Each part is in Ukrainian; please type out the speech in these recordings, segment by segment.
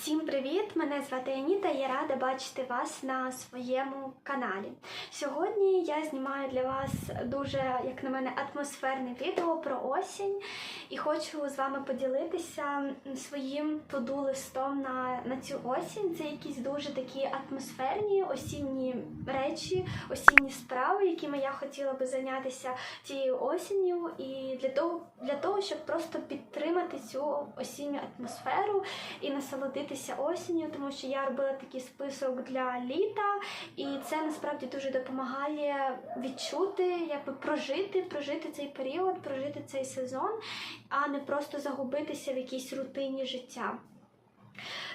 Всім привіт! Мене звати Аніта. Я рада бачити вас на своєму каналі. Сьогодні я знімаю для вас дуже, як на мене, атмосферне відео про осінь і хочу з вами поділитися своїм туду листом на, на цю осінь. Це якісь дуже такі атмосферні осінні речі, осінні справи, якими я хотіла би зайнятися цією осінню, і для того, для того, щоб просто підтримати цю осінню атмосферу і насолодитися осінню, тому що я робила такий список для літа, і це насправді дуже допомагає відчути, якби прожити, прожити цей період, прожити цей сезон, а не просто загубитися в якійсь рутині життя.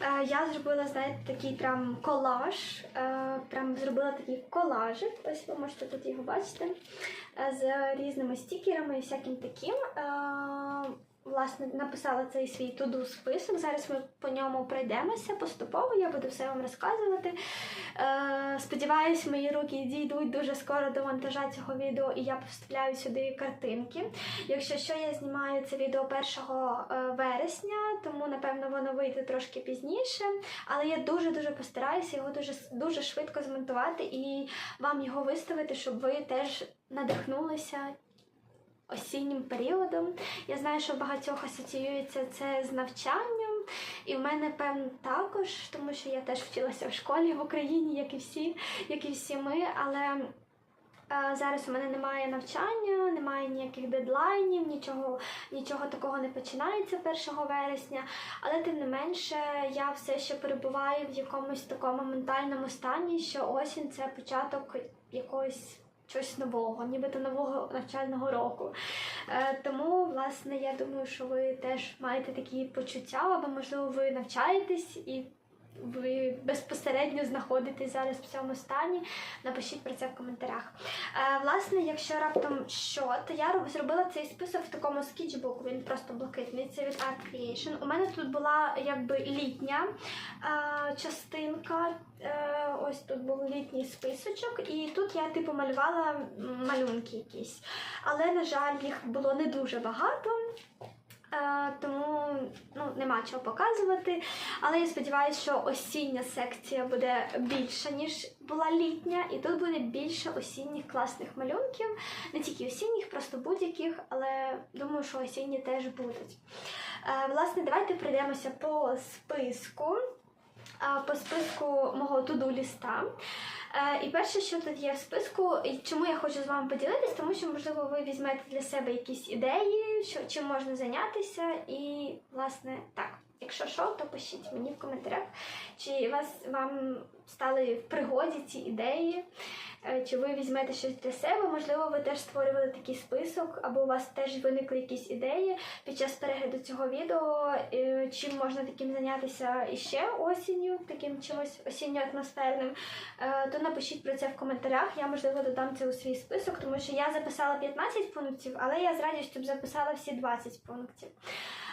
Е, Я зробила, знаєте, такий прям колаж. е, Прям зробила такий колажик. Ось ви можете тут його бачити. е, З різними стікерами і всяким таким. Власне, написала цей свій туду список. Зараз ми по ньому пройдемося поступово, я буду все вам розказувати. Е, Сподіваюсь, мої руки дійдуть дуже скоро до монтажа цього відео, і я поставляю сюди картинки. Якщо що, я знімаю це відео 1 е, вересня, тому напевно воно вийде трошки пізніше. Але я дуже-дуже постараюся його дуже, дуже швидко змонтувати і вам його виставити, щоб ви теж надихнулися осіннім періодом. Я знаю, що багатьох асоціюється це з навчанням, і в мене певно також, тому що я теж вчилася в школі в Україні, як і всі, як і всі ми. Але е, зараз у мене немає навчання, немає ніяких дедлайнів, нічого, нічого такого не починається 1 вересня. Але тим не менше, я все ще перебуваю в якомусь такому ментальному стані, що осінь це початок якогось. Щось нового, нібито нового навчального року. Е, тому, власне, я думаю, що ви теж маєте такі почуття, або, можливо, ви навчаєтесь і ви безпосередньо знаходитесь зараз в цьому стані. Напишіть про це в коментарях. Е, власне, якщо раптом що, то я зробила цей список в такому скетчбуку, він просто блакитний. Це від Art Creation. У мене тут була якби літня е, частинка. Е, ось тут був літній списочок, і тут я типу малювала малюнки якісь. Але, на жаль, їх було не дуже багато. Е, тому ну, нема чого показувати. Але я сподіваюся, що осіння секція буде більша, ніж була літня, і тут буде більше осінніх класних малюнків. Не тільки осінніх, просто будь-яких, але думаю, що осінні теж будуть. Е, власне, давайте пройдемося по списку. Е, По списку мого туду ліста. Е, І перше, що тут є в списку, і чому я хочу з вами поділитись, тому що, можливо, ви візьмете для себе якісь ідеї, що чим можна зайнятися, і, власне, так. Якщо що, то пишіть мені в коментарях, чи вас вам стали в пригоді ці ідеї, е, чи ви візьмете щось для себе. Можливо, ви теж створювали такий список, або у вас теж виникли якісь ідеї під час перегляду цього відео, чим можна таким зайнятися іще осінню, таким чимось осінньо-атмосферним, Е, то напишіть про це в коментарях. Я, можливо, додам це у свій список, тому що я записала 15 пунктів, але я з радістю б записала всі 20 пунктів.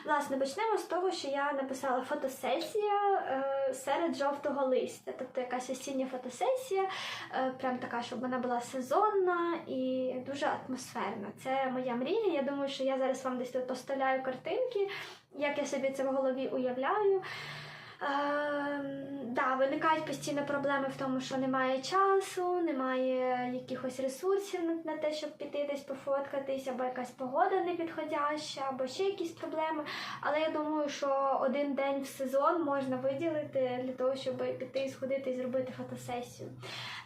Власне, почнемо з того, що я написала фотосесія е, серед жовтого листя, тобто якась осіння фотосесія, е, прям така, щоб вона була сезонна і дуже атмосферна. Це моя мрія. Я думаю, що я зараз вам десь тут поставляю картинки, як я собі це в голові уявляю. Ем, да, виникають постійно проблеми в тому, що немає часу, немає якихось ресурсів на, те, щоб піти десь пофоткатись, або якась погода непідходяща, або ще якісь проблеми. Але я думаю, що один день в сезон можна виділити для того, щоб піти, сходити і зробити фотосесію.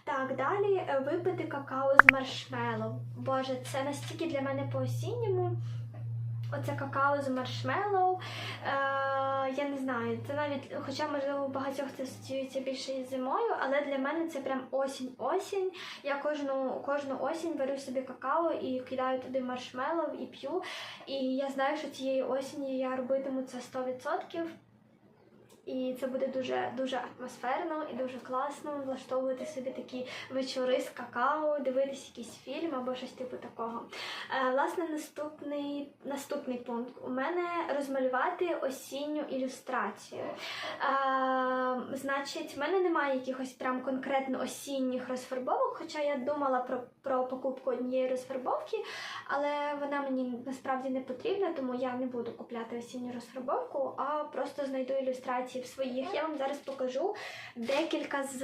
Так, далі е, випити какао з маршмеллоу. Боже, це настільки для мене по-осінньому. Оце какао з маршмеллоу. Е, я не знаю, це навіть, хоча, можливо, у багатьох це асоціюється більше із зимою, але для мене це прям осінь-осінь. Я кожну, кожну осінь беру собі какао і кидаю туди маршмеллоу і п'ю. І я знаю, що цієї осені я робитиму це 100%. І це буде дуже дуже атмосферно і дуже класно влаштовувати собі такі вечори з какао, дивитись якийсь фільм або щось типу такого. Е, власне, наступний, наступний пункт у мене розмалювати осінню ілюстрацію. Е, значить, в мене немає якихось прям конкретно осінніх розфарбовок, хоча я думала про, про покупку однієї розфарбовки, але вона мені насправді не потрібна, тому я не буду купляти осінню розфарбовку, а просто знайду ілюстрації в своїх. Я вам зараз покажу декілька з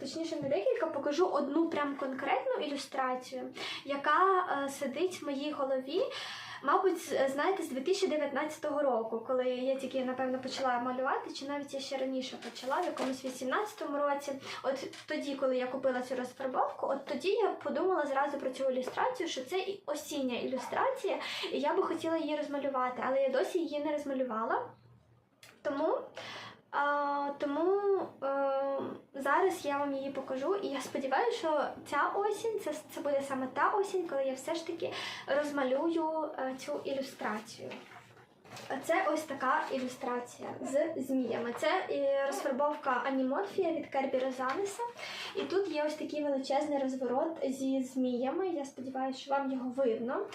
точніше, не декілька, покажу одну прям конкретну ілюстрацію, яка е, сидить в моїй голові. Мабуть, знаєте, з 2019 року, коли я тільки напевно почала малювати, чи навіть я ще раніше почала, в якомусь 18-му році. От тоді, коли я купила цю розфарбовку, от тоді я подумала зразу про цю ілюстрацію, що це осіння ілюстрація, і я би хотіла її розмалювати, але я досі її не розмалювала. Тому. А, тому е, зараз я вам її покажу, і я сподіваюся, що ця осінь це, це буде саме та осінь, коли я все ж таки розмалюю е, цю ілюстрацію. Це ось така ілюстрація з зміями. Це розфарбовка аніморфія від Кербі Розанеса. І тут є ось такий величезний розворот зі зміями. Я сподіваюся, що вам його видно.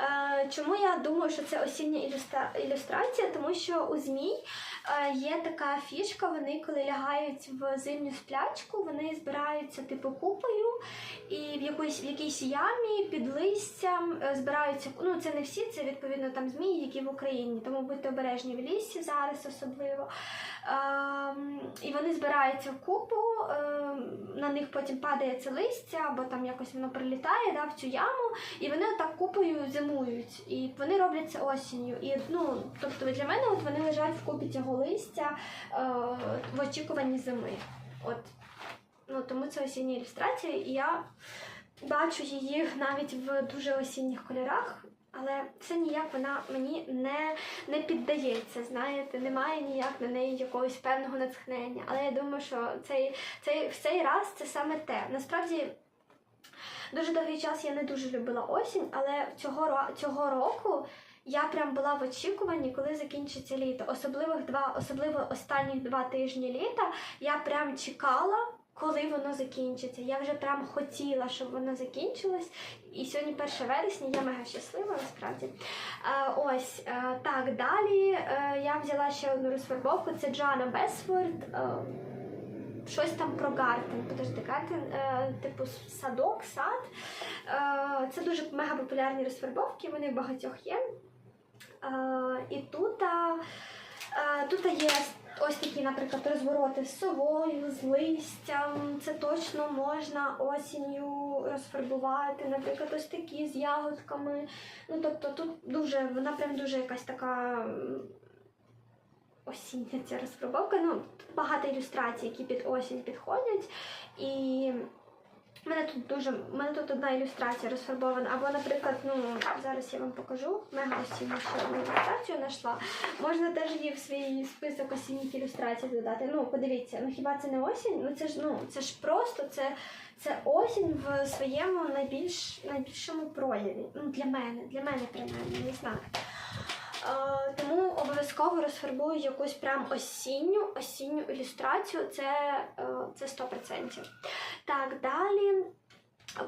Е, Чому я думаю, що це осіння ілюстра- ілюстрація? Тому що у змій е, є така фішка, вони коли лягають в зимню сплячку, вони збираються типу купою і в якоїсь в якійсь ямі під листям е, збираються. Ну це не всі, це відповідно там змії, які в Україні. Тому будьте обережні в лісі зараз особливо. Ем, і вони збираються в купу, ем, на них потім падає це листя, або там якось воно прилітає да, в цю яму, і вони отак купою зимують. І вони роблять це осінню. І ну, тобто для мене от вони лежать в купі цього листя е, в очікуванні зими. От. Ну, тому це осіння ілюстрація, і я бачу її навіть в дуже осінніх кольорах. Але це ніяк вона мені не, не піддається. Знаєте, немає ніяк на неї якогось певного натхнення. Але я думаю, що цей, цей, в цей раз це саме те. Насправді. Дуже довгий час я не дуже любила осінь, але цього, цього року я прям була в очікуванні, коли закінчиться літо. Особливих два, особливо останні два тижні літа я прям чекала, коли воно закінчиться. Я вже прям хотіла, щоб воно закінчилось. І сьогодні 1 вересня, я мега щаслива насправді. Е, ось е, так далі. е, я взяла ще одну розфарбовку. Це Джоанна Бесфорд. Щось там про гартен. Подожди, гартен, типу садок, сад. Це дуже мега популярні розфарбовки, вони в багатьох є. І тут, тут є ось такі, наприклад, розвороти з совою, з листям. Це точно можна осінню розфарбувати. Наприклад, ось такі з ягодками. Ну, тобто тут дуже, вона прям дуже якась така. Осіння ця розфарбовка. Ну, багато ілюстрацій, які під осінь підходять. І в мене тут дуже в мене тут одна ілюстрація розфарбована. Або, наприклад, ну зараз я вам покажу. Мега осінню ще одну ілюстрацію знайшла. Можна теж її в свій список осінніх ілюстрацій додати. Ну, подивіться, ну хіба це не осінь? Ну це ж ну це ж просто це, це осінь в своєму найбільш найбільшому прояві. Ну для мене, для мене принаймні, не знаю. Тому обов'язково розфарбую якусь прям осінню, осінню ілюстрацію. Це, е, це 100%. Так, далі.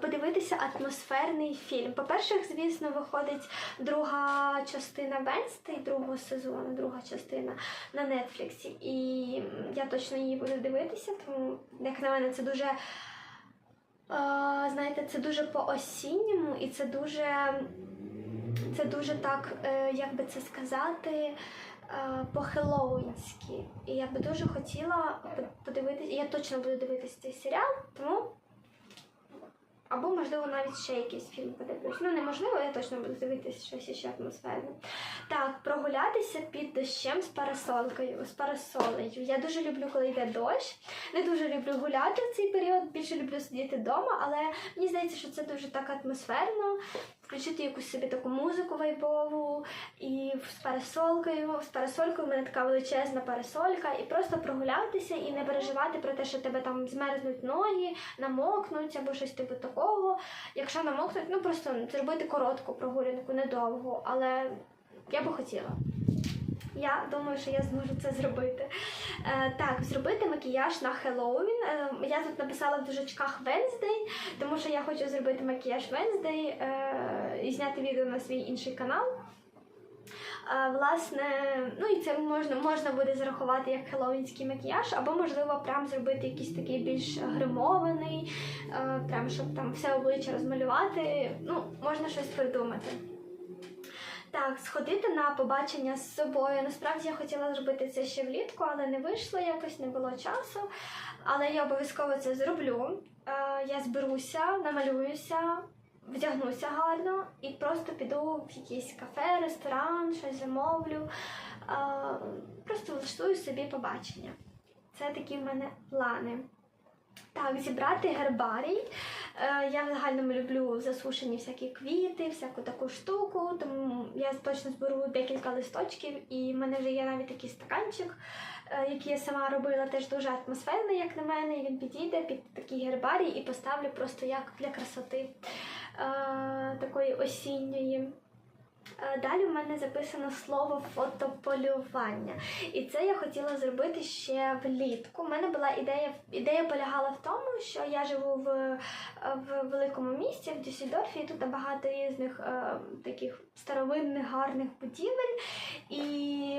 Подивитися атмосферний фільм. По-перше, звісно, виходить друга частина Венстей, другого сезону, друга частина на Нетфліксі. І я точно її буду дивитися, тому, як на мене, це дуже. е, Знаєте, це дуже по-осінньому і це дуже це дуже так, е, як би це сказати, е, по-хеллоуінськи. І я би дуже хотіла подивитися, я точно буду дивитися цей серіал, тому. Або, можливо, навіть ще якийсь фільм подивлюсь. Ну, неможливо, я точно буду дивитися щось ще атмосферне. Так, прогулятися під дощем з парасолкою, з парасолею. Я дуже люблю, коли йде дощ. Не дуже люблю гуляти в цей період, більше люблю сидіти вдома, але мені здається, що це дуже так атмосферно. Включити якусь собі таку музику вайбову і з парасолкою. З парасолькою в мене така величезна парасолька, і просто прогулятися і не переживати про те, що тебе там змерзнуть ноги, намокнуть або щось типу такого. Якщо намокнуть, ну просто зробити коротку прогулянку, недовго, але я би хотіла. Я думаю, що я зможу це зробити. Е, так, зробити макіяж на Хеллоуін. Е, я тут написала в дужечках Wednesday, тому що я хочу зробити макіяж Wednesday е, і зняти відео на свій інший канал. Е, Власне, ну і це можна, можна буде зарахувати як хеллоуінський макіяж, або можливо прям зробити якийсь такий більш гримований, е, прям щоб там все обличчя розмалювати. Ну, можна щось придумати. Так, сходити на побачення з собою. Насправді я хотіла зробити це ще влітку, але не вийшло якось, не було часу. Але я обов'язково це зроблю. Е, Я зберуся, намалююся, вдягнуся гарно і просто піду в якийсь кафе, ресторан, щось замовлю. Е, Просто влаштую собі побачення. Це такі в мене плани. Так, зібрати гербарій. Е, Я в загальному люблю засушені всякі квіти, всяку таку штуку, тому я точно зберу декілька листочків, і в мене вже є навіть такий стаканчик, е, який я сама робила, теж дуже атмосферний, як на мене. І він підійде під такий гербарій і поставлю просто як для красоти е, такої осінньої. Е, Далі в мене записано слово фотополювання. І це я хотіла зробити ще влітку. У мене була ідея, ідея полягала в тому, що я живу в, в великому місті, в Дюссельдорфі, і тут багато різних е, таких старовинних гарних будівель. І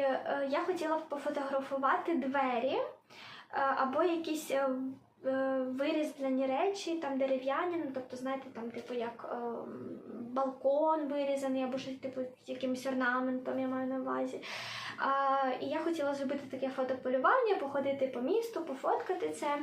е, я хотіла пофотографувати двері е, або якісь. е, е, Вирізблені речі, там дерев'яні, ну тобто, знаєте, там, типу, як е, балкон вирізаний, або щось типу з якимось орнаментом, я маю на увазі. А, і я хотіла зробити таке фотополювання, походити по місту, пофоткати це.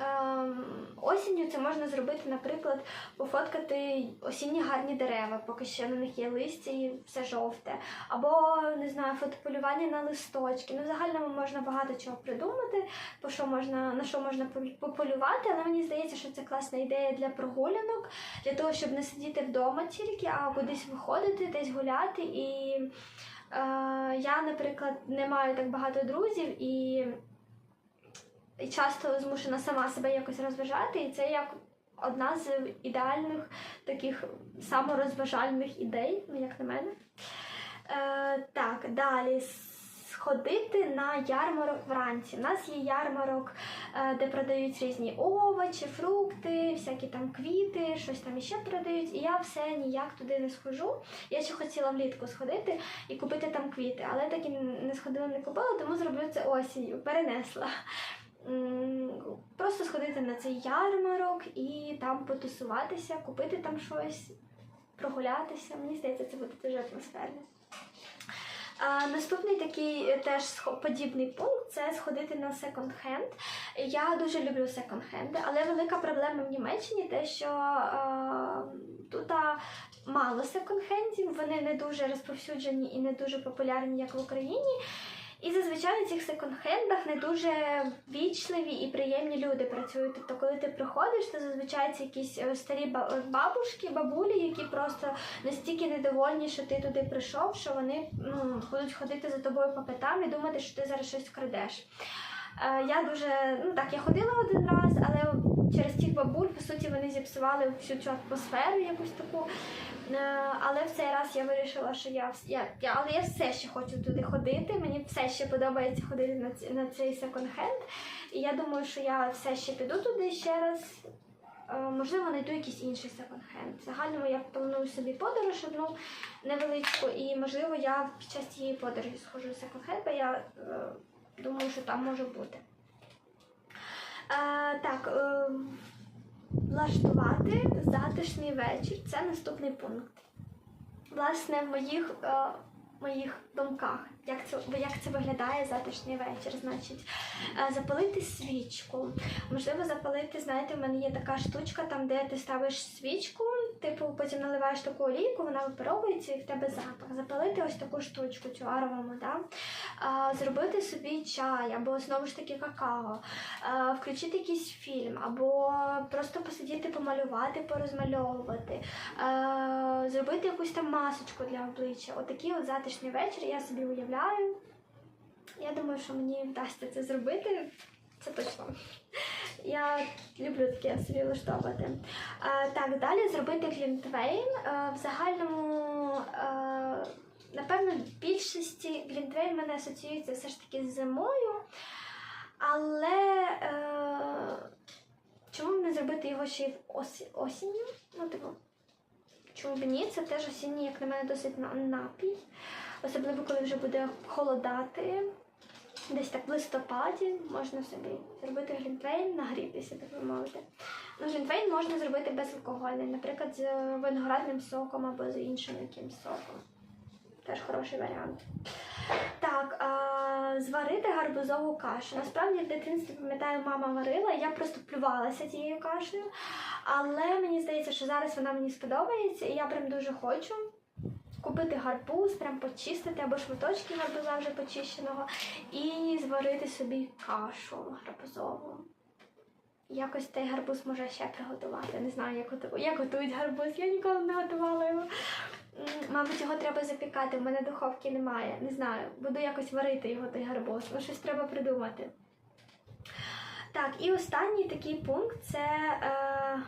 Ем, осінню це можна зробити, наприклад, пофоткати осінні гарні дерева, поки ще на них є листя і все жовте. Або не знаю, фотополювання на листочки. Ну, в загальному можна багато чого придумати, по що можна, на що можна полю- пополювати, але мені здається, що це класна ідея для прогулянок, для того, щоб не сидіти вдома тільки, а кудись виходити, десь гуляти. І е, я, наприклад, не маю так багато друзів і часто змушена сама себе якось розважати, і це як одна з ідеальних таких саморозважальних ідей, ну як на мене. Е, так, далі. Сходити на ярмарок вранці. У нас є ярмарок, е, де продають різні овочі, фрукти, всякі там квіти, щось там іще продають. І я все ніяк туди не схожу. Я ще хотіла влітку сходити і купити там квіти, але так і не сходила, не купила, тому зроблю це осінню, перенесла. Просто сходити на цей ярмарок і там потусуватися, купити там щось, прогулятися. Мені здається, це буде дуже атмосферно. А, наступний такий теж подібний пункт це сходити на секонд-хенд. Я дуже люблю секонд-хенди, але велика проблема в Німеччині те, що е, тут а, мало секонд-хендів, вони не дуже розповсюджені і не дуже популярні, як в Україні. І зазвичай у цих секонд-хендах не дуже вічливі і приємні люди працюють. Тобто, коли ти приходиш, то зазвичай це якісь е, старі е, бабушки, бабулі, які просто настільки недовольні, що ти туди прийшов, що вони ну, будуть ходити за тобою по пятам і думати, що ти зараз щось крадеш. Е, Я дуже ну так, я ходила один раз, але бабуль, по суті, вони зіпсували всю цю атмосферу якусь таку. Е, Але в цей раз я вирішила, що я, я, я але я все ще хочу туди ходити. Мені все ще подобається ходити на, на цей секонд-хенд. І я думаю, що я все ще піду туди ще раз. Е, Можливо, знайду якийсь інший секонд-хенд. Загальному я планую собі подорож одну невеличку, і можливо я під час цієї подорожі схожу в секонд-хенд, бо я е, думаю, що там може бути. Е, так, е, влаштувати затишний вечір це наступний пункт. Власне, в моїх, е, моїх думках, як це, як це виглядає затишний вечір. Значить, е, запалити свічку. Можливо, запалити, знаєте, в мене є така штучка, там, де ти ставиш свічку, типу, потім наливаєш таку олійку, вона випаровується і в тебе запах. Запалити ось таку штучку, цю аромаму, да? а, зробити собі чай, або знову ж таки какао, а, включити якийсь фільм, або просто посидіти, помалювати, порозмальовувати, а, зробити якусь там масочку для обличчя. Отакий от затишний вечір я собі уявляю. Я думаю, що мені вдасться це зробити. Це точно. Я люблю таке собі влаштовувати. А, так, далі зробити глінтвейн. В загальному, а, напевно, в більшості глінтвейн мене асоціюється все ж таки з зимою. Але е, чому б не зробити його ще й в осі, осінню? Ну, типу, чому б ні? Це теж осінній, як на мене, досить напій. особливо коли вже буде холодати. Десь так в листопаді можна собі зробити глінтвейн, нагрітися, так би мовити. Ну, глінтвейн можна зробити безалкогольний, наприклад, з виноградним соком або з іншим якимсь соком. Теж хороший варіант. Так, а, зварити гарбузову кашу. Насправді в дитинстві, пам'ятаю, мама варила, я просто плювалася цією кашею. Але мені здається, що зараз вона мені сподобається, і я прям дуже хочу купити гарбуз, прям почистити або шматочки гарбуза вже почищеного, і зварити собі кашу гарбузову. Якось цей гарбуз може ще приготувати. Не знаю, як, готу- як готують гарбуз, я ніколи не готувала його. Мабуть, його треба запікати, в мене духовки немає. Не знаю, буду якось варити його той гарбуз, ну щось треба придумати. Так, і останній такий пункт це е,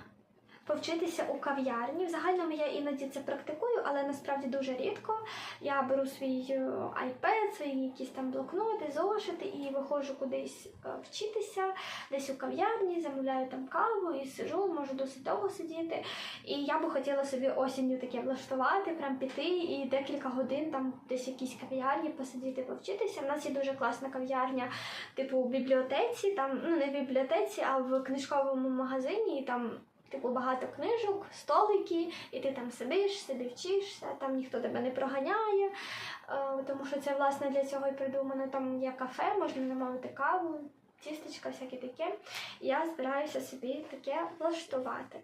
повчитися у кав'ярні. В загальному я іноді це практикую, але насправді дуже рідко. Я беру свій е, iPad, свої якісь там блокноти, зошити і виходжу кудись е, вчитися, десь у кав'ярні, замовляю там каву і сижу, можу досить довго сидіти. І я би хотіла собі осінню таке влаштувати, прям піти і декілька годин там десь в якійсь кав'ярні посидіти, повчитися. У нас є дуже класна кав'ярня, типу в бібліотеці, там ну не в бібліотеці, а в книжковому магазині. І там Типу багато книжок, столики, і ти там сидиш, сиди вчишся, там ніхто тебе не проганяє, е, тому що це власне для цього і придумано. Там є кафе, можна замовити каву, тістечка, всяке таке. Я збираюся собі таке влаштувати.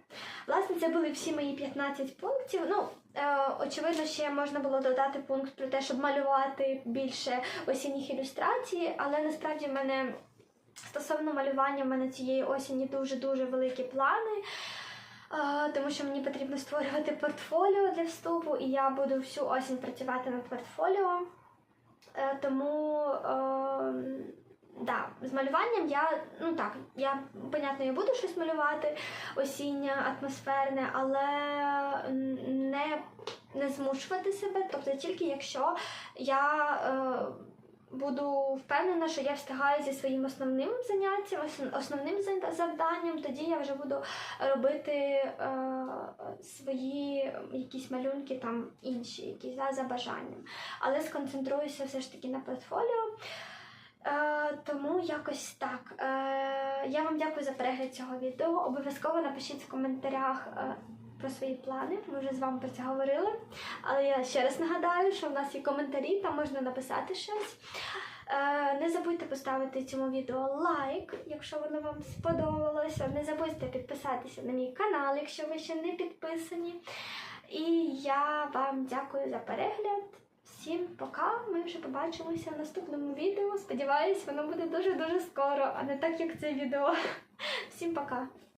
Власне, це були всі мої 15 пунктів. Ну, е, очевидно, ще можна було додати пункт про те, щоб малювати більше осінніх ілюстрацій, але насправді в мене. Стосовно малювання, в мене цієї осені дуже-дуже великі плани, е, тому що мені потрібно створювати портфоліо для вступу, і я буду всю осінь працювати над портфоліо. Е, Тому е, да, з малюванням я, ну так, я, понятно, я буду щось малювати осіннє, атмосферне, але не, не змушувати себе, тобто тільки якщо я. Буду впевнена, що я встигаю зі своїм основним заняттям, основним завданням, тоді я вже буду робити е, свої якісь малюнки там інші, якісь за, за бажанням. Але сконцентруюся все ж таки на портфоліо. Е, тому якось так. Е, я вам дякую за перегляд цього відео. Обов'язково напишіть в коментарях. Е, про свої плани, ми вже з вами про це говорили. Але я ще раз нагадаю, що в нас є коментарі, там можна написати щось. Е, не забудьте поставити цьому відео лайк, якщо воно вам сподобалося. Не забудьте підписатися на мій канал, якщо ви ще не підписані. І я вам дякую за перегляд. Всім пока. Ми вже побачимося в наступному відео. Сподіваюсь, воно буде дуже-дуже скоро, а не так, як це відео. Всім пока!